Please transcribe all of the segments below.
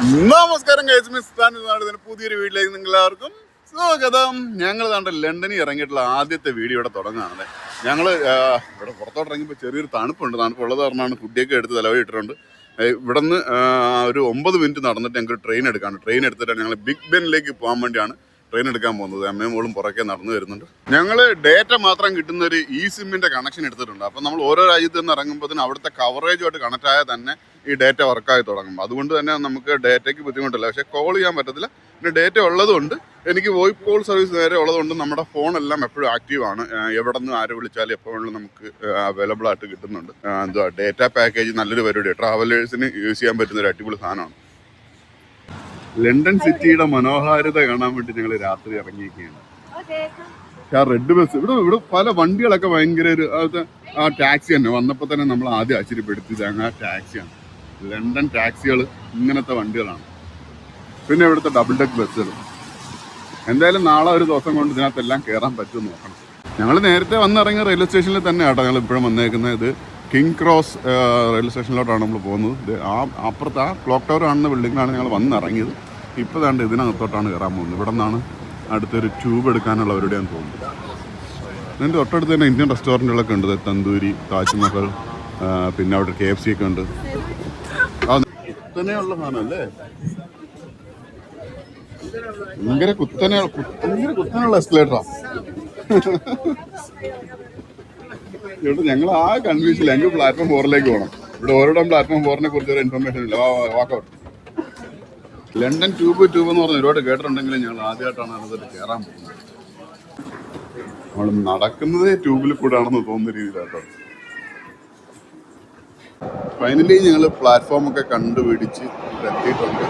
നമസ്കാരം കഴിച്ച് പുതിയൊരു വീട്ടിലേക്ക് നിങ്ങൾ എല്ലാവർക്കും സ്വാഗതം. ഞങ്ങൾ താണ്ട് ലണ്ടനിൽ ഇറങ്ങിയിട്ടുള്ള ആദ്യത്തെ വീഡിയോ ഇവിടെ തുടങ്ങുകയാണ്. ഞങ്ങൾ ഇവിടെ പുറത്തോട്ട് ഇറങ്ങിയപ്പോൾ ചെറിയൊരു തണുപ്പുണ്ട്. തണുപ്പുള്ളത് കാരണമാണ് കുട്ടിയൊക്കെ എടുത്ത് തലവഴിട്ടിട്ടുണ്ട് ഇവിടെ നിന്ന് ഒരു ഒമ്പത് മിനിറ്റ് നടന്നിട്ട് ഞങ്ങൾക്ക് ട്രെയിൻ എടുക്കാണ്. ട്രെയിൻ എടുത്തിട്ടാണ് ഞങ്ങൾ ബിഗ് ബെനിലേക്ക് പോകാൻ വേണ്ടിയാണ് ട്രെയിൻ എടുക്കാൻ പോകുന്നത്. അമ്മയും മോളും പുറകെ നടന്നു വരുന്നുണ്ട്. ഞങ്ങൾ ഡേറ്റ മാത്രം കിട്ടുന്ന ഒരു ഇ സിമ്മിന്റെ കണക്ഷൻ എടുത്തിട്ടുണ്ട്. അപ്പം നമ്മൾ ഓരോ രാജ്യത്ത് നിന്ന് ഇറങ്ങുമ്പോൾ അവിടുത്തെ കവറേജുമായിട്ട് കണക്ട് ആയാൽ തന്നെ ഈ ഡേറ്റ വർക്കായി തുടങ്ങും. അതുകൊണ്ട് തന്നെ നമുക്ക് ഡേറ്റയ്ക്ക് ബുദ്ധിമുട്ടില്ല. പക്ഷേ കോൾ ചെയ്യാൻ പറ്റത്തില്ല. പിന്നെ ഡേറ്റ ഉള്ളതുകൊണ്ട് എനിക്ക് വോയിസ് കോൾ സർവീസ് നേരെ ഉള്ളതുകൊണ്ട് നമ്മുടെ ഫോണെല്ലാം എപ്പോഴും ആക്റ്റീവ് ആണ്. എവിടെ നിന്ന് ആരെ വിളിച്ചാലും എപ്പോഴും നമുക്ക് അവൈലബിൾ ആയിട്ട് കിട്ടുന്നുണ്ട്. എന്തുവാ ഡേറ്റ പാക്കേജ് നല്ലൊരു പരിപാടി ട്രാവലേഴ്സിന് യൂസ് ചെയ്യാൻ പറ്റുന്ന ഒരു അടിപൊളി സാധനമാണ്. ലണ്ടൻ സിറ്റിയുടെ മനോഹാരിത കാണാൻ വേണ്ടി ഞങ്ങൾ രാത്രി ഇറങ്ങിയിരിക്കുകയാണ്. ആ റെഡ് ബസ് ഇവിടെ ഇവിടെ പല വണ്ടികളൊക്കെ ഭയങ്കര ഒരു ആ ടാക്സി തന്നെ. വന്നപ്പോൾ തന്നെ നമ്മൾ ആദ്യം ആശ്ചര്യപ്പെടുത്തിയത് അങ്ങ് ആ ടാക്സിയാണ്. ലണ്ടൻ ടാക്സികൾ ഇങ്ങനത്തെ വണ്ടികളാണ്. പിന്നെ ഇവിടുത്തെ ഡബിൾ ഡെക്ക് ബസ്സുകൾ എന്തായാലും നാളെ ഒരു ദിവസം കൊണ്ട് ഇതിനകത്തെല്ലാം കയറാൻ പറ്റും നോക്കണം. ഞങ്ങൾ നേരത്തെ വന്നിറങ്ങിയ റെയിൽവേ സ്റ്റേഷനിൽ തന്നെ ആട്ടോ ഞങ്ങൾ ഇപ്പോഴും വന്നേക്കുന്നത്. ഇത് കിങ് ക്രോസ് റെയിൽവേ സ്റ്റേഷനിലോട്ടാണ് നമ്മൾ പോകുന്നത്. ഇത് ആ അപ്പുറത്ത് ആ ക്ലോക്ക് ടവർ കാണുന്ന ബിൽഡിങ്ങിലാണ് ഞങ്ങൾ വന്നിറങ്ങിയത്. ഇപ്പോൾ ദാണ്ട് ഇതിനകത്തോട്ടാണ് കയറാൻ പോകുന്നത്. ഇവിടെ നിന്നാണ് അടുത്തൊരു ട്യൂബ് എടുക്കാനുള്ള ഞാൻ തോന്നുന്നത്. ഇതിന്റെ തൊട്ടടുത്ത് തന്നെ ഇന്ത്യൻ റെസ്റ്റോറന്റുകളൊക്കെ ഉണ്ട്. തന്തൂരി താജ്മഹൽ പിന്നെ അവിടെ കെ എഫ് സി ഒക്കെ ഉണ്ട്. കുത്തനെയുള്ള സാധനമല്ലേ? ഭയങ്കര കുത്തനെ ഭയങ്കര കുത്തനെയുള്ള എസ്കലേറ്ററാ ഇവിടെ ഞങ്ങൾ ആ കൺഫ്യൂഷനില്ല ഞങ്ങൾ പ്ലാറ്റ്ഫോം ഫോറിലേക്ക് പോകണം ഇവിടെ ഓരോടം പ്ലാറ്റ്ഫോം ഫോറിനെ കുറിച്ച് ഒരു ഇൻഫർമേഷൻ ഇല്ല. വാക്കൗട്ട് ലണ്ടൻ ട്യൂബ് ട്യൂബ് എന്ന് പറഞ്ഞ ഒരുപാട് കേട്ടിട്ടുണ്ടെങ്കിലും ഞങ്ങൾ ആദ്യമായിട്ടാണ് അതിൽ കയറാൻ പോകുന്നത്. നമ്മൾ നടക്കുന്നതേ ട്യൂബിൽ കൂടെ ആണെന്ന് തോന്നുന്ന രീതിയിലാട്ടോ. ഫൈനലി ഞങ്ങൾ പ്ലാറ്റ്ഫോം ഒക്കെ കണ്ടുപിടിച്ച് എത്തിയിട്ടുണ്ട്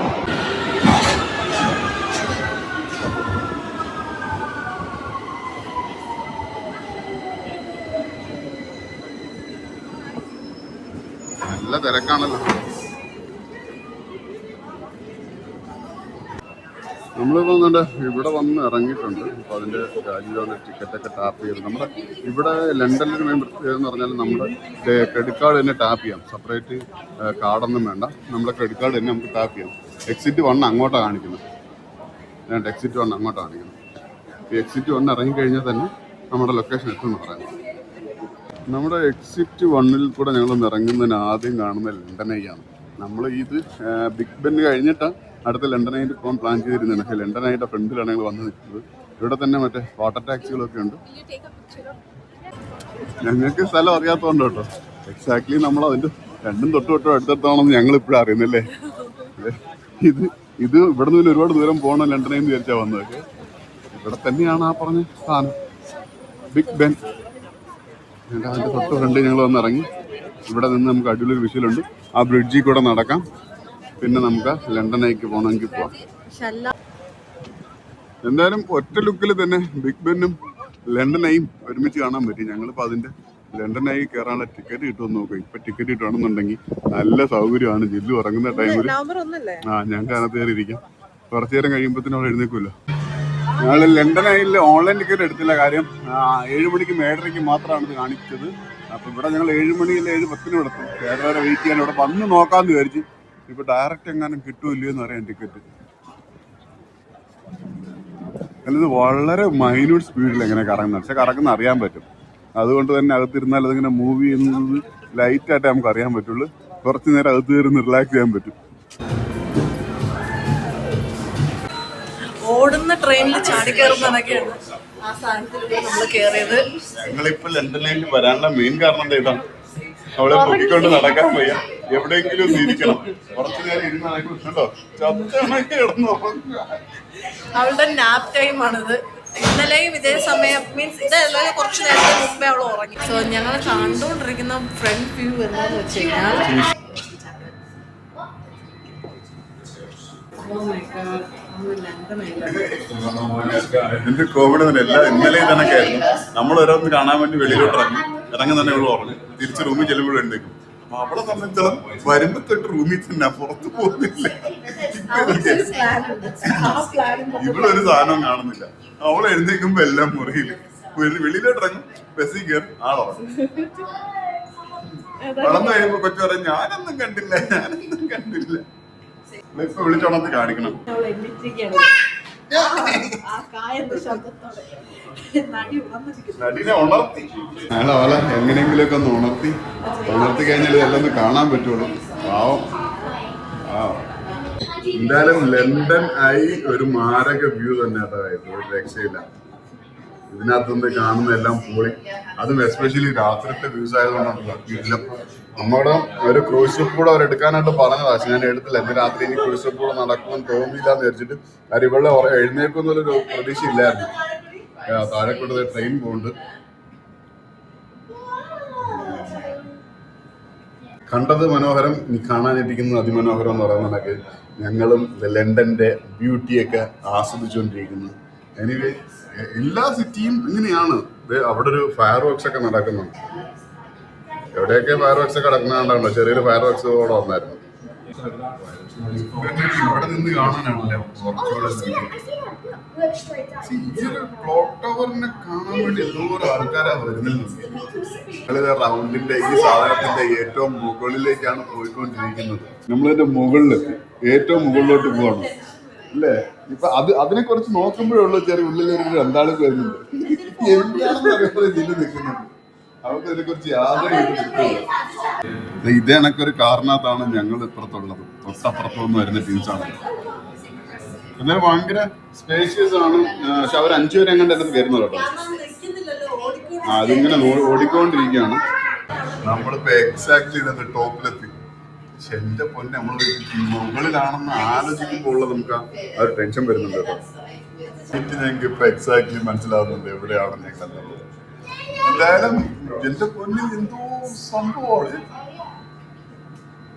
നല്ല തിരക്കാണല്ലോ. നമ്മളിപ്പോൾ വന്നിട്ട് ഇവിടെ വന്ന് ഇറങ്ങിയിട്ടുണ്ട്. അപ്പോൾ അതിന്റെ രാജ്യത്തോടെ ടിക്കറ്റൊക്കെ ടാപ്പ് ചെയ്ത്. നമ്മുടെ ഇവിടെ ലണ്ടനിൽ മെയിൻ പ്രത്യേകത എന്ന് പറഞ്ഞാൽ നമ്മുടെ ക്രെഡിറ്റ് കാർഡ് തന്നെ ടാപ്പ് ചെയ്യാം. സെപ്പറേറ്റ് കാർഡൊന്നും വേണ്ട. നമ്മുടെ ക്രെഡിറ്റ് കാർഡ് തന്നെ നമുക്ക് ടാപ്പ് ചെയ്യാം. എക്സിറ്റ് വൺ അങ്ങോട്ടാണ് കാണിക്കുന്നത്. രണ്ട് എക്സിറ്റ് വൺ അങ്ങോട്ടാണ് കാണിക്കുന്നത്. ഈ എക്സിറ്റ് വൺ ഇറങ്ങിക്കഴിഞ്ഞാൽ തന്നെ നമ്മുടെ ലൊക്കേഷൻ എത്തുമെന്ന് പറയാം. നമ്മുടെ എക്സിറ്റ് വണ്ണിൽ കൂടെ ഞങ്ങളൊന്ന് ഇറങ്ങുന്നതിന് ആദ്യം കാണുന്ന ലണ്ടനയ്യാണ് നമ്മൾ ഇത് ബിഗ് ബെൻ കഴിഞ്ഞിട്ട് അടുത്ത ലണ്ടനായിട്ട് പോകാൻ പ്ലാൻ ചെയ്തിരുന്നതാണ്. പക്ഷേ ലണ്ടനായിട്ട് ഫ്രണ്ടിലാണ് ഞങ്ങൾ വന്ന് നിൽക്കുന്നത്. ഇവിടെ തന്നെ മറ്റേ വാട്ടർ ടാക്സികളൊക്കെ ഉണ്ട്. ഞങ്ങൾക്ക് സ്ഥലം അറിയാത്തതുകൊണ്ട് കേട്ടോ. എക്സാക്ട്ലി നമ്മൾ അതിന്റെ രണ്ടും തൊട്ട് തൊട്ടും അടുത്തടുത്താണെന്ന് ഞങ്ങൾ ഇപ്പോഴും അറിയുന്നില്ലേ? ഇത് ഇത് ഇവിടെ നിന്ന് ഒരുപാട് ദൂരം പോകണം ലണ്ടനിൽ നിന്ന് വിചാരിച്ചാൽ വന്നത്. ഇവിടെ തന്നെയാണ് ആ പറഞ്ഞ സ്ഥാനം. ബിഗ് ബെൻ അതിന്റെ തൊട്ട് ഫ്രണ്ട് ഞങ്ങൾ വന്നിറങ്ങി. ഇവിടെ നിന്ന് നമുക്ക് അടിപൊളി വിഷയമുണ്ട്. ആ ബ്രിഡ്ജിൽ കൂടെ നടക്കാം. പിന്നെ നമുക്ക് ലണ്ടനിലേക്ക് പോകണമെങ്കിൽ പോവാം. എന്തായാലും ഒറ്റ ലുക്കിൽ തന്നെ ബിഗ് ബെന്നും ലണ്ടനെയും ഒരുമിച്ച് കാണാൻ പറ്റി. ഞങ്ങളിപ്പോൾ അതിന്റെ ലണ്ടനായി കയറാനുള്ള ടിക്കറ്റ് കിട്ടുമെന്ന് നോക്കും. ഇപ്പൊ ടിക്കറ്റ് കിട്ടുകയാണെന്നുണ്ടെങ്കിൽ നല്ല സൗകര്യമാണ്. ജില്ലു ഇറങ്ങുന്ന ടൈമിൽ ആ ഞങ്ങൾക്ക് അതിനകത്ത് കയറി ഇരിക്കാം കുറച്ചു നേരം കഴിയുമ്പോഴത്തേനും അവിടെ എഴുന്നേക്കുമല്ലോ ഞങ്ങൾ ലണ്ടനായി ഓൺലൈൻ ടിക്കറ്റ് എടുത്തില്ല കാര്യം. ഏഴുമണിക്കും ഏഴ് മണിക്കും ഏഴരയ്ക്ക് മാത്രമാണ് ഇത് കാണിച്ചത്. അപ്പൊ ഇവിടെ ഞങ്ങൾ ഏഴ് മണിയിൽ ഏഴ് പത്തിന് എടുത്തു ഏഴര വെയിറ്റ് ചെയ്യാൻ? ഇവിടെ വന്ന് നോക്കാമെന്ന് വിചാരിച്ചു ഇപ്പൊ ഡയറക്റ്റ് എങ്ങാനും കിട്ടുമില്ലയോ എന്ന് അറിയാൻ ടിക്കറ്റ് അല്ലത് വളരെ മൈന്യൂട്ട് സ്പീഡിൽ എങ്ങനെ കറങ്ങുന്നത്? പക്ഷെ കറങ്ങുന്ന അറിയാൻ പറ്റും. അതുകൊണ്ട് തന്നെ അകത്തിരുന്നാൽ അതിങ്ങനെ മൂവ് ചെയ്യുന്നത് ലൈറ്റായിട്ടേ നമുക്ക് അറിയാൻ പറ്റുള്ളൂ. കുറച്ച് നേരം അകത്ത് കയറി റിലാക്സ് ചെയ്യാൻ പറ്റും. ഓടുന്ന ട്രെയിനിൽ ചാടി കയറുന്നതൊക്കെയാണ് ആ സാധനത്തിൽ നമ്മൾ കയറിയത് ഞങ്ങളിപ്പോ ലണ്ടനിലേക്ക് വരാനുള്ള മെയിൻ കാരണം എന്താ അവളെ പൊക്കിക്കൊണ്ട് നടക്കാൻ വയ്യ. എവിടെയെങ്കിലും ഒന്ന് ഇരിക്കണം കുറച്ചു നേരം ഇരുന്ന് കേട്ടോ ചത്തണക്കി കിടന്നു. അവളുടെ നാപ് ടൈം ആണിത്. ഇന്നലെയും ഇതേ സമയം മീൻസ് ഇതല്ല കുറച്ച് നേരത്തെ മുമ്പേ അവൾ ഉറങ്ങി. സോ ഞങ്ങൾ കണ്ടുകൊണ്ടിരിക്കുന്ന ഫ്രണ്ട് വ്യൂ എന്താന്ന് വെച്ച് കഴിഞ്ഞാൽ Oh. എന്റെ കോവിഡ് തന്നെ എല്ലാം ഇന്നലെ തന്നെ ആയിരുന്നു. നമ്മൾ ഓരോന്ന് കാണാൻ വേണ്ടി വെളിയിലോട്ട് ഇറങ്ങി ഇറങ്ങി തന്നെ ഇവിടെ ഉറങ്ങി. തിരിച്ച് റൂമിൽ ചെല്ലുമ്പോഴും എഴുന്നേക്കും അപ്പൊ അവളെ സംബന്ധിച്ചോളം വരുമ്പോ തൊട്ട് റൂമിൽ തന്നെ പുറത്ത് പോകുന്നില്ല. ഇവളൊരു സാധനം കാണുന്നില്ല. അവൾ എഴുന്നേക്കുമ്പോ എല്ലാം മുറിയിൽ വെളി- വെളിയിലോട്ട് ഇറങ്ങും ബസ്സിൽ കയറി. ആളോ വളർന്നു കഴിയുമ്പോ കൊച്ചു പറയും ഞാനൊന്നും കണ്ടില്ല ഞാനൊന്നും കണ്ടില്ല. ഇപ്പൊ വിളിച്ചോണത്ത് കാണിക്കണം. നടിനെ ഉണർത്തി. എങ്ങനെയെങ്കിലുമൊക്കെ ഒന്ന് ഉണർത്തി. ഉണർത്തി കഴിഞ്ഞാൽ ഇതെല്ലാം ഒന്ന് കാണാൻ പറ്റുള്ളൂ. പാവം. ആ എന്തായാലും ലണ്ടൻ ആയി ഒരു മാരക വ്യൂ തന്നെ അതായത് രക്ഷയില്ല. ഇതിനകത്തുനിന്ന് കാണുന്ന എല്ലാം പോളി. അതും എസ്പെഷ്യലി രാത്രിത്തെ വ്യൂസ് ആയതുകൊണ്ടാണ്. വീട്ടിൽ നമ്മുടെ ഒരു ക്രൂസ് ഷിപ്പ് കൂടെ അവർ എടുക്കാനായിട്ട് പറഞ്ഞതാ. പക്ഷെ ഞാൻ എടുത്തില്ല. ഇന്ന് രാത്രി ഇനി ക്രൂസ് ഷിപ്പ് കൂടെ നടക്കുമെന്ന് തോന്നിയില്ല എന്ന് വിചാരിച്ചിട്ട് കാര്യം ഇവിടെ എഴുന്നേൽക്കുന്നുള്ളൊരു പ്രതീക്ഷ ഇല്ലായിരുന്നു. ആ, താഴെ കൂടെ ട്രെയിൻ പോകുന്നുണ്ട് കണ്ടത് മനോഹരം ഇനി കാണാനിരിക്കുന്നത് അതിമനോഹരം എന്ന് പറയുന്ന കണക്ക് ഞങ്ങളും ലണ്ടന്റെ ബ്യൂട്ടിയൊക്കെ ആസ്വദിച്ചുകൊണ്ടിരിക്കുന്നു. എനിവേ എല്ലാ സിറ്റിയും ഇങ്ങനെയാണ്. അവിടെ ഒരു ഫയർ വർക്ക്സ് ഒക്കെ നടക്കുന്നുണ്ട്. എവിടെയൊക്കെ ഫയർ വർക്ക്സ് ഒക്കെ നടക്കുന്നുണ്ടോ ചെറിയൊരു ഫയർ വർക്ക്സ് കൂടെ വന്നായിരുന്നു. ഇവിടെ നിന്ന് കാണാനാണല്ലേ? ഒരു ടവറിനെ കാണാൻ വേണ്ടി എന്തോരം ആൾക്കാരാ വരുന്നത്. റൗണ്ടിന്റെ ഈ സാധനത്തിന്റെ ഏറ്റവും മുകളിലേക്കാണ് പോയിക്കൊണ്ടിരിക്കുന്നത്. നമ്മളതിന്റെ മുകളിലെത്തി. ഏറ്റവും മുകളിലോട്ട് പോകണം. അല്ലേ? ഇപ്പൊ അത് അതിനെ കുറിച്ച് നോക്കുമ്പോഴുള്ള ചെറിയ ഉള്ളിലൊരു രണ്ടാളും വരുന്നുണ്ട് എന്താണെന്ന് അറിയാതെ ഇതിൽ നിൽക്കുന്നുണ്ട് അവർക്ക് ഇതിനെ കുറിച്ച് യാതൊരു ഇത് കണക്കൊരു കാറിനകത്താണ് ഞങ്ങൾ ഇപ്പുറത്തുള്ളത്. തൊട്ടപ്പുറത്തുനിന്ന് വരുന്ന ടീംസാണ് എന്നാലും ഭയങ്കര സ്പേഷ്യസ് ആണ്. പക്ഷെ അവർ അഞ്ചു പേരെ എങ്ങാണ്ട് അതിനകത്ത് വരുന്നത് കേട്ടോ. അതിങ്ങനെ ഓടിക്കൊണ്ടിരിക്കുകയാണ്. നമ്മളിപ്പോ എക്സാക്ട് ഇതിന്റെ ടോപ്പിലെത്തി. പക്ഷെ എന്റെ പൊന്നെ നമ്മൾ മുകളിലാണെന്ന് ആലോചിക്കുമ്പോൾ ഉള്ള നമുക്ക് ആ ഒരു ടെൻഷൻ വരുന്നുണ്ട് കേട്ടോ. എനിക്ക് ഞങ്ങൾക്ക് ഇപ്പൊ എക്സാക്ട്ലി മനസ്സിലാവുന്നുണ്ട് എവിടെയാണ് ഞാൻ കണ്ടത് എന്തായാലും എന്റെ പൊന്നിൽ എന്തോ സംഭവമാണ്.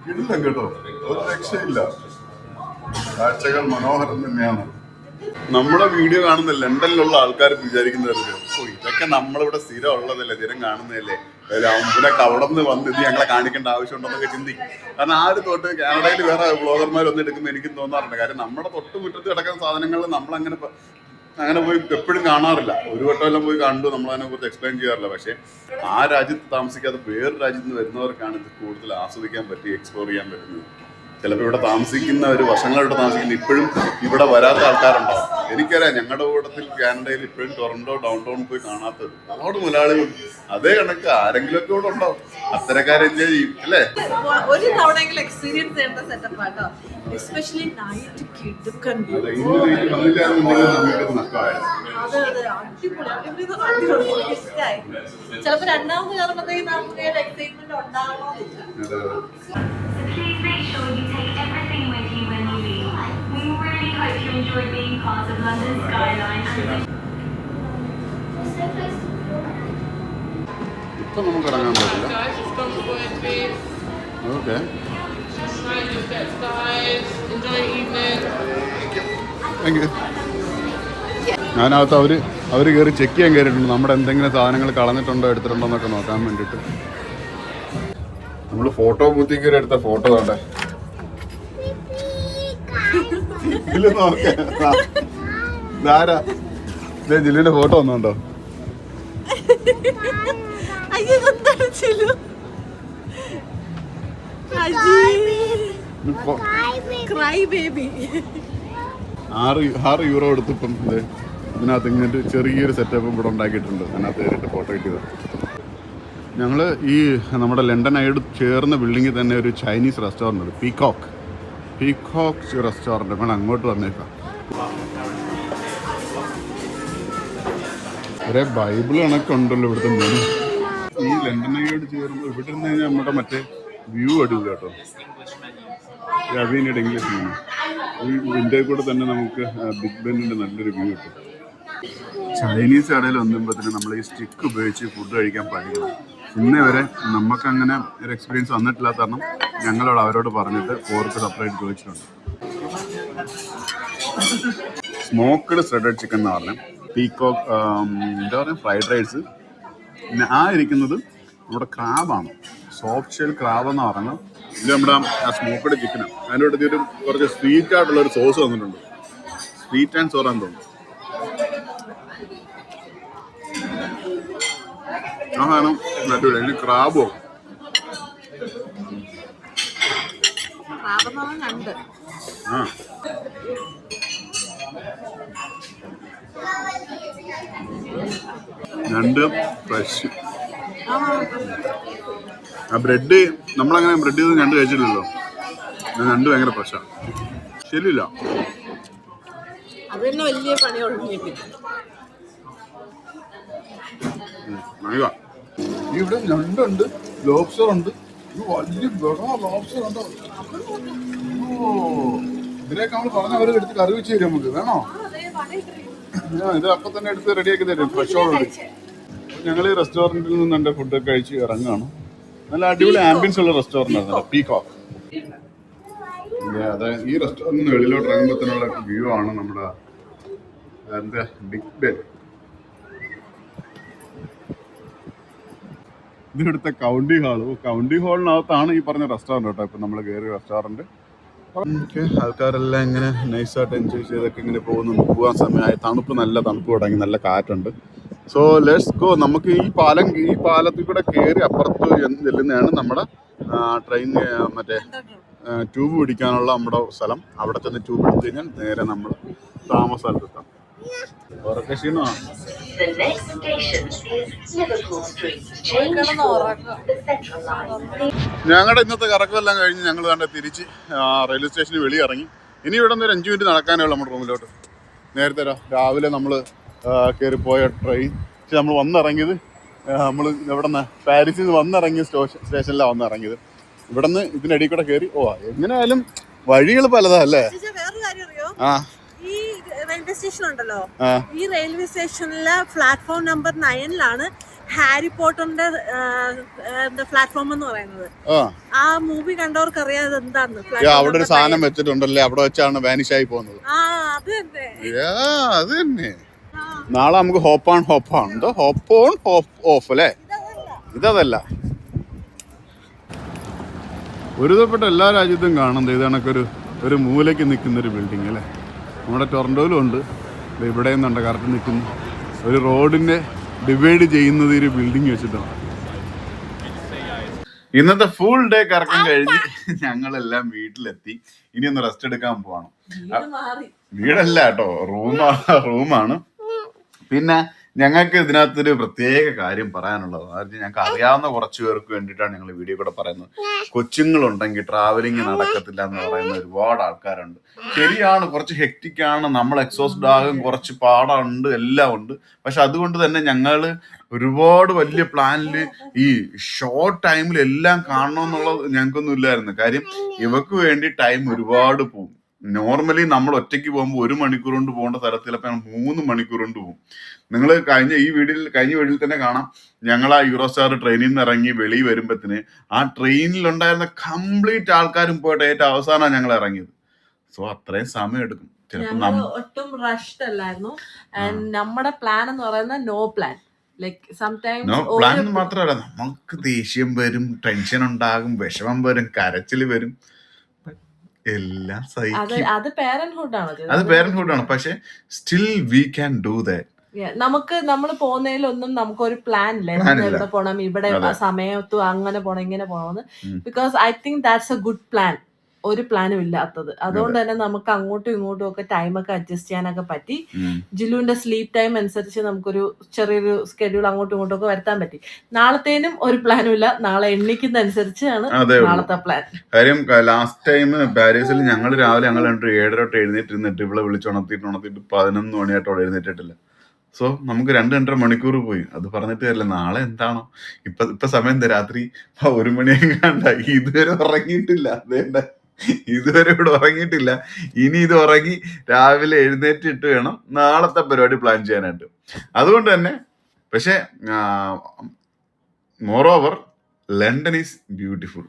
ഇടില്ല കേട്ടോ. ഒരു രക്ഷയില്ല. കാഴ്ചകൾ മനോഹരം തന്നെയാണ്. നമ്മുടെ വീഡിയോ കാണുന്ന ലണ്ടനിലുള്ള ആൾക്കാർ വിചാരിക്കുന്നതല്ലേ ഓ ഇതൊക്കെ നമ്മളിവിടെ സ്ഥിരം ഉള്ളതല്ലേ സ്ഥിരം കാണുന്നതല്ലേ? അമ്പലൊക്കെ അവിടെ നിന്ന് വന്ന് ഇത് ഞങ്ങളെ കാണിക്കേണ്ട ആവശ്യമുണ്ടെന്നൊക്കെ ചിന്തിക്കും കാരണം ആ ഒരു തൊട്ട് കാനഡയിൽ വേറെ ബ്ലോഗർമാരൊന്നും എടുക്കുമ്പോൾ എനിക്കും തോന്നാറുണ്ട്. കാര്യം നമ്മുടെ തൊട്ട് മുറ്റത്ത് കിടക്കുന്ന സാധനങ്ങൾ നമ്മളങ്ങനെ അങ്ങനെ പോയി എപ്പോഴും കാണാറില്ല. ഒരു വട്ടം എല്ലാം പോയി കണ്ടു നമ്മൾ അതിനെ കുറിച്ച് എക്സ്പ്ലെയിൻ ചെയ്യാറില്ല. പക്ഷേ ആ രാജ്യത്ത് താമസിക്കാതെ വേറെ രാജ്യത്ത് നിന്ന് വരുന്നവർക്കാണ് ഇത് കൂടുതൽ ആസ്വദിക്കാൻ പറ്റി എക്സ്പ്ലോർ ചെയ്യാൻ പറ്റുന്നത്. ചിലപ്പോൾ ഇവിടെ താമസിക്കുന്ന ഒരു വർഷങ്ങളിവിടെ താമസിക്കുന്ന ഇപ്പോഴും ഇവിടെ വരാത്ത ആൾക്കാരുണ്ടാവും. എനിക്കറിയാം ഞങ്ങളുടെ കൂട്ടത്തിൽ കാനഡയിൽ ഇപ്പോഴും ടൊറന്റോ ഡൗൺ ടൗൺ പോയി കാണാത്തത്. ഒരുപാട് മലയാളികൾ അതേ കണക്ക് ആരെങ്കിലും ഒക്കെ ഇവിടെ ഉണ്ടാവും. അത്തരക്കാരെ എൻജോയ് ചെയ്യും അല്ലേ? ഒരു തവണയെങ്കിലും എക്സ്പീരിയൻസ് ചെയ്യേണ്ട എസ്പെഷ്യലി നൈറ്റ് കിടുക്കൻ. അതെ, അതെ അടിപൊളി ഇഷ്ടമായി രണ്ടാമത് കാരണം നമുക്ക് എക്സൈറ്റ്മെന്റ് ഉണ്ടാകണമെന്നില്ല enjoy being part of London's skyline and ഇപ്പൊ നമുക്ക് ഇറങ്ങാൻ പറ്റില്ല. ഓക്കെ ഞാനകത്ത് അവർ അവർ കയറി ചെക്ക് ചെയ്യാൻ കയറിയിട്ടുണ്ട് നമ്മുടെ എന്തെങ്കിലും സാധനങ്ങൾ കളഞ്ഞിട്ടുണ്ടോ എടുത്തിട്ടുണ്ടോ എന്നൊക്കെ നോക്കാൻ വേണ്ടിയിട്ട്. നമ്മൾ ഫോട്ടോ ബൂത്തിൽ കയറി എടുത്ത ഫോട്ടോ വേണ്ടേ നോക്കേ. ഇതേ ജില്ലിന്റെ ഫോട്ടോ ഒന്നുണ്ടോ ആറ് ആറ് യൂറോ എടുത്തിപ്പം ഇത്. ഇതിനകത്ത് ഇങ്ങനത്തെ ചെറിയൊരു സെറ്റപ്പ് ഇവിടെ ഉണ്ടാക്കിയിട്ടുണ്ട്. അതിനകത്ത് കയറിയിട്ട് ഫോട്ടോ കിട്ടിയത്. ഞങ്ങൾ ഈ നമ്മുടെ ലണ്ടൻ ആയിട്ട് ചേർന്ന ബിൽഡിങ്ങിൽ തന്നെ ഒരു ചൈനീസ് റെസ്റ്റോറന്റ് ഉണ്ട്. പീകോക്ക് പീകോക്ക് റെസ്റ്റോറന്റ് വേണം അങ്ങോട്ട് വന്നേക്കാം. ഒരേ ബൈബിൾ കണക്കെ ഉണ്ടല്ലോ ഇവിടുത്തെ മെനു ഈ ലണ്ടനയോട് ചേർന്ന് ഇവിടെ നിന്ന് കഴിഞ്ഞാൽ നമ്മുടെ മറ്റേ വ്യൂ അടിപൊളി കേട്ടോ. അവിനയുടെ ഇംഗ്ലീഷ് മീൻ ഈ വിൻഡോയിൽ കൂടെ തന്നെ നമുക്ക് ബിഗ് ബെന്നിന്റെ നല്ലൊരു വ്യൂ കിട്ടും. ചൈനീസ് കടയിൽ തന്നെ നമ്മൾ ഈ സ്റ്റിക്ക് ഉപയോഗിച്ച് ഫുഡ് കഴിക്കാൻ പഠിക്കണം. ഇന്നേ വരെ നമുക്കങ്ങനെ ഒരു എക്സ്പീരിയൻസ് വന്നിട്ടില്ലാത്ത കാരണം ഞങ്ങളോട് അവരോട് പറഞ്ഞിട്ട് പോർക്ക് സെപ്പറേറ്റ് ചോദിച്ചിട്ടുണ്ട്. സ്മോക്ക്ഡ് സ്രെഡഡ് ചിക്കൻ എന്ന് പറഞ്ഞാൽ പീക്കോക്ക് എന്താ പറയുക ഫ്രൈഡ് റൈസ് പിന്നെ ആ ഇരിക്കുന്നത് നമ്മുടെ ക്രാബാണ്. സോഫ്റ്റ് ഷെൽ ക്രാബ് എന്ന് പറഞ്ഞാൽ ഇത് നമ്മുടെ ആ സ്മോക്ക്ഡ് ചിക്കനാണ് അതിന്റെ അടുത്തൊരു കുറച്ച് സ്വീറ്റ് ആയിട്ടുള്ള ഒരു സോസ് വന്നിട്ടുണ്ട് സ്വീറ്റ് ആൻഡ് സോറാൻ തോന്നുന്നു. ആ സാധനം അതിന് ക്രാബോ ആ. രണ്ട് ഫ്രഷ് ആ. ബ്രെഡ് നമ്മളങ്ങനെ ബ്രെഡ് ചെയ്ത് ഞണ്ട് കഴിച്ചിട്ടില്ലല്ലോ ഞണ്ട് ഭയങ്കര ഫ്രഷാണ് ശരിയില്ല. വലിയ പണിയുള്ളൂ ഇവിടെ ഞണ്ടുണ്ട് ലോബ്സർ ഉണ്ട്. ഇത് വലിയ ലോബ്സർ ഉണ്ടോ ഓ ഇതിലേക്ക് നമ്മൾ പറഞ്ഞ അവർ എടുത്ത് കറി വെച്ച് തരും നമുക്ക്. വേണോ? ഇത് അപ്പൊ തന്നെ എടുത്ത് റെഡിയാക്കി തരും. ഫ്രഷോടുകൂടി ഞങ്ങൾ ഈ റെസ്റ്റോറന്റിൽ നിന്ന് എന്റെ ഫുഡ് കഴിച്ച് ഇറങ്ങുകയാണ് നല്ല അടിപൊളി ആംബിയൻസ് ഉള്ള റെസ്റ്റോറന്റ് ആണ് പീകോക്ക് അതെ. ഈ റെസ്റ്റോറന്റിന് വെളിയിലോട്ട് ഇറങ്ങുമ്പോഴത്തേനുള്ള വ്യൂ ആണ് നമ്മുടെ എന്താ ബിഗ് ബെൽ ഇത് ഇവിടുത്തെ കൗണ്ടി ഹാൾ കൗണ്ടി ഹാളിനകത്താണ് ഈ പറഞ്ഞ റെസ്റ്റോറന്റ് കേട്ടോ. ഇപ്പം നമ്മൾ കയറിയ റെസ്റ്റോറന്റ് ആൾക്കാരെല്ലാം ഇങ്ങനെ നൈസായിട്ട് എൻജോയ് ചെയ്തൊക്കെ ഇങ്ങനെ പോകുന്നു. പോകാൻ സമയമായി. തണുപ്പ് നല്ല തണുപ്പ് തുടങ്ങി. നല്ല കാറ്റുണ്ട്. സോ ലെറ്റ്സ് ഗോ നമുക്ക് ഈ പാലം ഈ പാലത്തിൽ കൂടെ കയറി അപ്പുറത്ത് ചെല്ലുന്നതാണ് നമ്മുടെ ട്രെയിൻ മറ്റേ ട്യൂബ് പിടിക്കാനുള്ള നമ്മുടെ സ്ഥലം. അവിടെ ചെന്ന് ട്യൂബ് എടുത്തു കഴിഞ്ഞാൽ നേരെ നമ്മൾ താമസ സ്ഥലത്തെത്താം. ഉറക്ക ക്ഷീണമാണ് The next station is Liverpool Street. Change for the Central Line. ഞങ്ങളുടെ ഇന്നത്തെ കറക്കമെല്ലാം കഴിഞ്ഞ് ഞങ്ങൾ കണ്ട തിരിച്ച് റെയിൽവേ റെയിൽവേ സ്റ്റേഷനിൽ വെളിയിറങ്ങി. ഇനി ഇവിടെ നിന്ന് ഒരു അഞ്ച് മിനിറ്റ് നടക്കാനേ ഉള്ളൂ നമ്മുടെ റൂമിലോട്ട്. നേരത്തെ രാ- രാവിലെ നമ്മൾ കയറി പോയ ട്രെയിൻ പക്ഷെ നമ്മൾ വന്നിറങ്ങിയത് നമ്മൾ ഇവിടെ നിന്ന് പാരീസിൽ നിന്ന് വന്നിറങ്ങിയ സ്റ്റേഷൻ സ്റ്റേഷനിലാണ് വന്നിറങ്ങിയത്. ഇവിടെ നിന്ന് ഇതിനടിയിൽ കൂടെ കയറി ഓ എങ്ങനെയായാലും വഴികൾ പലതാ അല്ലേ? വേറൊരു കാര്യം അറിയോ? ആ. റെയിൽവേ സ്റ്റേഷൻ ഉണ്ടല്ലോ. ഈ റെയിൽവേ സ്റ്റേഷനിലെ പ്ലാറ്റ്ഫോം നമ്പർ നയനിലാണ് ഹാരി പോട്ടറിന്റെ എന്താ പ്ലാറ്റ്ഫോം എന്ന് പറയുന്നത്. ആ. മൂവി കണ്ടവർക്ക് അറിയാം ഇത് എന്താന്ന് അവിടെ ഒരു സാധനം വെച്ചിട്ടുണ്ടല്ലേ അവിടെ വെച്ചാണ് വാനിഷ് ആയി പോകുന്നത്. അത് തന്നെ. നാളെ നമുക്ക് ഹോപ്പ് ഓൺ ഹോപ്പ് ഓൺ എന്തോ ഹോപ്പ് ഓൺ ഹോപ്പ് ഓഫ് അല്ലേ? ഇതല്ല ഒരുതപ്പെട്ട എല്ലാ രാജ്യത്തും കാണുന്നത് ഇത് കണക്കൊരു ഒരു മൂലയ്ക്ക് നിൽക്കുന്ന ഒരു ബിൽഡിംഗ് അല്ലേ? നമ്മുടെ ടൊറൻഡോയിലും ഉണ്ട്. ഇവിടെ നിന്നുണ്ട് കറക്റ്റ് നിൽക്കുന്നു. ഒരു റോഡിനെ ഡിവൈഡ് ചെയ്യുന്നത് ഒരു ബിൽഡിംഗ് വെച്ചിട്ടാണ്. ഇന്നത്തെ ഫുൾ ഡേ കറക്കം കഴിഞ്ഞ് ഞങ്ങളെല്ലാം വീട്ടിലെത്തി. ഇനി ഒന്ന് റെസ്റ്റ് എടുക്കാൻ പോവാണ്. വീടല്ല കേട്ടോ റൂമാ റൂമാണ് പിന്നെ ഞങ്ങൾക്ക് ഇതിനകത്തൊരു പ്രത്യേക കാര്യം പറയാനുള്ളത്. അതായത് ഞങ്ങൾക്ക് അറിയാവുന്ന കുറച്ച് പേർക്ക് വേണ്ടിയിട്ടാണ് ഞങ്ങൾ വീഡിയോ കൂടെ പറയുന്നത്. കൊച്ചുങ്ങളുണ്ടെങ്കിൽ ട്രാവലിംഗ് നടക്കത്തില്ല എന്ന് പറയുന്ന ഒരുപാട് ആൾക്കാരുണ്ട്. ശരിയാണ് കുറച്ച് ഹെക്റ്റിക്കാണ് നമ്മൾ എക്സോസ്ഡ് ആകും കുറച്ച് പാടുണ്ട് എല്ലാം ഉണ്ട്. പക്ഷെ അതുകൊണ്ട് തന്നെ ഞങ്ങൾ ഒരുപാട് വലിയ പ്ലാനിൽ ഈ ഷോർട്ട് ടൈമിൽ എല്ലാം കാണണമെന്നുള്ളത് ഞങ്ങൾക്കൊന്നും ഇല്ലായിരുന്നു. കാര്യം ഇവക്ക് വേണ്ടി ടൈം ഒരുപാട് പോകും. നോർമലി നമ്മൾ ഒറ്റയ്ക്ക് പോകുമ്പോൾ ഒരു മണിക്കൂർ കൊണ്ട് പോകേണ്ട സ്ഥലത്ത് ചിലപ്പോൾ മൂന്ന് മണിക്കൂർ കൊണ്ട് പോകും. നിങ്ങൾ കഴിഞ്ഞ ഈ വീടിൽ കഴിഞ്ഞ വീഡിയോയിൽ തന്നെ കാണാം. ഞങ്ങൾ ആ യൂറോസ്റ്റാർ ട്രെയിനിൽ നിന്ന് ഇറങ്ങി വെളിയിൽ വരുമ്പത്തിന് ആ ട്രെയിനിൽ ഉണ്ടായിരുന്ന കംപ്ലീറ്റ് ആൾക്കാരും പോയിട്ട് ഏറ്റവും അവസാനമാണ് ഞങ്ങൾ ഇറങ്ങിയത്. സോ അത്രയും സമയം എടുക്കും. ഒട്ടും റഷ്ഡ് അല്ലായിരുന്നു. നമ്മുടെ പ്ലാൻ എന്ന് പറയുന്നത് നോ പ്ലാൻ പ്ലാൻ മാത്രമല്ല നമുക്ക് ദേഷ്യം വരും ടെൻഷൻ ഉണ്ടാകും വിഷമം വരും കരച്ചിൽ വരും. എല്ലാം അത് സഹിക്കും. ആണ്. അത് ആണ്. പക്ഷെ still we can do that നമുക്ക് നമ്മൾ പോകുന്നതിലൊന്നും നമുക്കൊരു പ്ലാൻ ഇല്ല. എവിടെ പോണം ഇവിടെ. സമയത്തു അങ്ങനെ പോണം ഇങ്ങനെ പോണോന്ന്. Because I think that's a good plan ഒരു പ്ലാനും ഇല്ലാത്തത്. അതുകൊണ്ട് തന്നെ നമുക്ക് അങ്ങോട്ടും ഇങ്ങോട്ടും ഒക്കെ ടൈം ഒക്കെ അഡ്ജസ്റ്റ് ചെയ്യാനൊക്കെ പറ്റി. ജിലുവിന്റെ സ്ലീപ്പ് ടൈം അനുസരിച്ച് നമുക്കൊരു ചെറിയൊരു സ്കെഡ്യൂൾ അങ്ങോട്ടും ഇങ്ങോട്ടും ഒക്കെ വരുത്താൻ പറ്റി. നാളത്തേനും ഒരു പ്ലാനും ഇല്ല. നാളെ എണ്ണിക്കുന്ന അനുസരിച്ചാണ് നാളത്തെ പ്ലാൻ കാര്യം ലാസ്റ്റ് ടൈം പാരീസിൽ ഞങ്ങൾ രാവിലെ ഞങ്ങൾ രണ്ട് ഏഴര തൊട്ട് എഴുന്നേറ്റിരുന്നിട്ട് ഇവിടെ വിളിച്ച് ഉണർത്തിയിട്ട് ഉണർത്തിയിട്ട് പതിനൊന്ന് മണിയായിട്ടോടെ എഴുന്നേറ്റിട്ടില്ല. സോ നമുക്ക് രണ്ട് രണ്ടര മണിക്കൂർ പോയി. അത് പറഞ്ഞിട്ട് തരില്ല നാളെ എന്താണോ? ഇപ്പൊ ഇപ്പൊ സമയം എന്താ? രാത്രി ഒരു ഒരു മണിയെങ്കിലും ഇതുവരെ ഉറങ്ങിയിട്ടില്ല. അതേണ്ട. ഇതുവരെ ഇവിടെ ഉറങ്ങിയിട്ടില്ല. ഇനി ഇത് ഉറങ്ങി രാവിലെ എഴുന്നേറ്റിട്ട് വേണം നാളത്തെ പരിപാടി പ്ലാൻ ചെയ്യാനായിട്ട്. അതുകൊണ്ട് തന്നെ പക്ഷേ മോറോവർ ലണ്ടൻ ഈസ് ബ്യൂട്ടിഫുൾ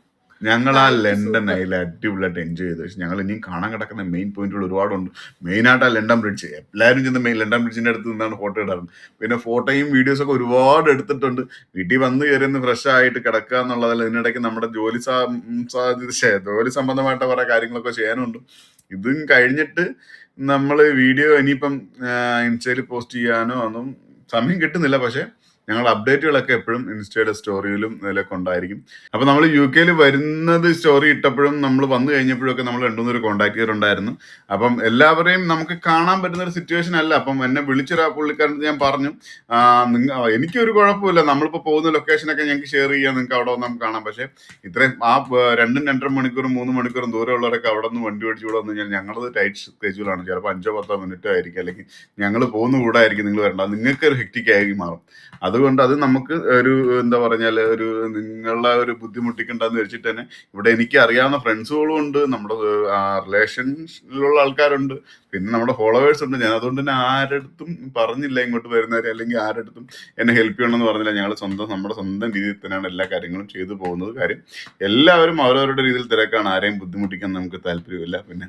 ഞങ്ങൾ ആ ലണ്ടൻ അതിൽ അടിപൊളിയായിട്ട് എൻജോയ് ചെയ്തു. പക്ഷെ ഞങ്ങൾ ഇനിയും കാണാൻ കിടക്കുന്ന മെയിൻ പോയിന്റുകൾ ഒരുപാടുണ്ട്. മെയിനായിട്ട് ആ ലണ്ടൻ ബ്രിഡ്ജ് എല്ലാവരും ചെന്ന് മെയിൻ ലണ്ടൻ ബ്രിഡ്ജിന്റെ അടുത്ത് നിന്നാണ് ഫോട്ടോ ഇടാറുണ്ട് പിന്നെ ഫോട്ടോയും വീഡിയോസും ഒക്കെ ഒരുപാട് എടുത്തിട്ടുണ്ട്. വീട്ടിൽ വന്ന് കയറി ഒന്ന് ഫ്രഷ് ആയിട്ട് കിടക്കുക എന്നുള്ളതല്ല ഇതിനിടയ്ക്ക് നമ്മുടെ ജോലി സാധ്യത ജോലി സംബന്ധമായിട്ട് കുറെ കാര്യങ്ങളൊക്കെ ചെയ്യാനുണ്ട്. ഇതും കഴിഞ്ഞിട്ട് നമ്മൾ വീഡിയോ ഇനിയിപ്പം ഇൻസ്റ്റയിൽ പോസ്റ്റ് ചെയ്യാനോ ഒന്നും സമയം കിട്ടുന്നില്ല. പക്ഷെ ഞങ്ങൾ അപ്ഡേറ്റുകളൊക്കെ എപ്പോഴും ഇൻസ്റ്റയുടെ സ്റ്റോറിയിലും ഇതിലൊക്കെ ഉണ്ടായിരിക്കും. അപ്പൊ നമ്മൾ യു കെയിൽ വരുന്നത് സ്റ്റോറി ഇട്ടപ്പോഴും നമ്മൾ വന്നു കഴിഞ്ഞപ്പോഴൊക്കെ നമ്മൾ രണ്ടു മൂന്നൊരു കോൺടാക്ട് ചെയ്തിട്ടുണ്ടായിരുന്നു അപ്പം എല്ലാവരെയും നമുക്ക് കാണാൻ പറ്റുന്ന ഒരു സിറ്റുവേഷൻ അല്ല. അപ്പം എന്നെ വിളിച്ചൊരു പുള്ളിക്കാരൻ ഞാൻ പറഞ്ഞു എനിക്കൊരു കുഴപ്പമില്ല. നമ്മളിപ്പോൾ പോകുന്ന ലൊക്കേഷനൊക്കെ ഞങ്ങൾക്ക് ഷെയർ ചെയ്യാം. നിങ്ങൾക്ക് അവിടെ വന്ന് നമുക്ക് കാണാം. പക്ഷേ ഇത്രയും ആ രണ്ടും രണ്ടര മണിക്കൂറും മൂന്ന് മണിക്കൂറും ദൂരമുള്ളവരൊക്കെ അവിടെ നിന്ന് വണ്ടി ഓടിച്ചു കൂടെ വന്നു കഴിഞ്ഞാൽ ഞങ്ങളത് ടൈറ്റ് സ്കെച്യൂളാണ് ചിലപ്പോൾ അഞ്ചോ പത്തോ മിനിറ്റോ ആയിരിക്കും. അല്ലെങ്കിൽ ഞങ്ങൾ പോകുന്ന കൂടെ ആയിരിക്കും നിങ്ങൾ വരേണ്ട നിങ്ങൾക്ക് ഒരു ഹെക്റ്റിക് ആയി മാറും. അതുകൊണ്ട് അത് നമുക്ക് ഒരു എന്താ പറഞ്ഞാൽ ഒരു നിങ്ങളെ ഒരു ബുദ്ധിമുട്ടിക്കണ്ടെന്ന് വെച്ചിട്ട് തന്നെ ഇവിടെ എനിക്ക് അറിയാവുന്ന ഫ്രണ്ട്സുകളും ഉണ്ട് നമ്മുടെ റിലേഷനിലുള്ള ആൾക്കാരുണ്ട്. പിന്നെ നമ്മുടെ ഫോളോവേഴ്സ് ഉണ്ട്. ഞാൻ അതുകൊണ്ട് തന്നെ ആരടുത്തും പറഞ്ഞില്ല ഇങ്ങോട്ട് വരുന്നവരെ അല്ലെങ്കിൽ ആരടുത്തും എന്നെ ഹെൽപ്പ് ചെയ്യണമെന്ന് പറഞ്ഞില്ല. ഞങ്ങൾ സ്വന്തം നമ്മുടെ സ്വന്തം രീതിയിൽ തന്നെയാണ് എല്ലാ കാര്യങ്ങളും ചെയ്തു പോകുന്നത്. കാര്യം എല്ലാവരും അവരവരുടെ രീതിയിൽ തിരക്കാണ്. ആരെയും ബുദ്ധിമുട്ടിക്കാൻ നമുക്ക് താല്പര്യമില്ല. പിന്നെ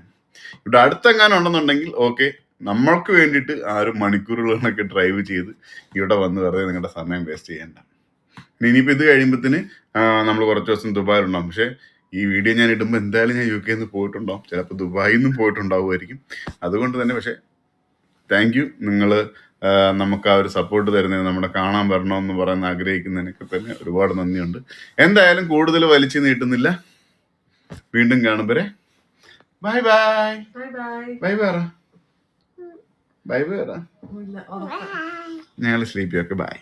ഇവിടെ അടുത്തെങ്ങാനും ഉണ്ടെന്നുണ്ടെങ്കിൽ ഓക്കെ. നമ്മൾക്ക് വേണ്ടിയിട്ട് ആരും മണിക്കൂറുകളൊക്കെ ഡ്രൈവ് ചെയ്ത് ഇവിടെ വന്ന് വെറുതെ നിങ്ങളുടെ സമയം വേസ്റ്റ് ചെയ്യേണ്ട. ഇനി ഇനിയിപ്പോൾ ഇത് കഴിയുമ്പോഴത്തേന് നമ്മൾ കുറച്ച് ദിവസം ദുബായിൽ ഉണ്ടാകും പക്ഷേ ഈ വീഡിയോ ഞാൻ ഇടുമ്പോൾ എന്തായാലും ഞാൻ യു കെയിൽ നിന്ന് പോയിട്ടുണ്ടാവും. ചിലപ്പോൾ ദുബായിൽ നിന്നും പോയിട്ടുണ്ടാവുമായിരിക്കും. അതുകൊണ്ട് തന്നെ പക്ഷേ താങ്ക് യു നിങ്ങൾ നമുക്ക് ആ ഒരു സപ്പോർട്ട് തരുന്നതിന് നമ്മുടെ കാണാൻ വരണമെന്ന് പറയുന്ന ആഗ്രഹിക്കുന്നതിനൊക്കെ തന്നെ ഒരുപാട് നന്ദിയുണ്ട്. എന്തായാലും കൂടുതൽ വലിച്ചു നീട്ടുന്നില്ല. വീണ്ടും കാണുമ്പോഴേ bye bye bye bye bye bye bye ഞങ്ങൾ സ്ലീപ്പി ഒക്കെ ബൈ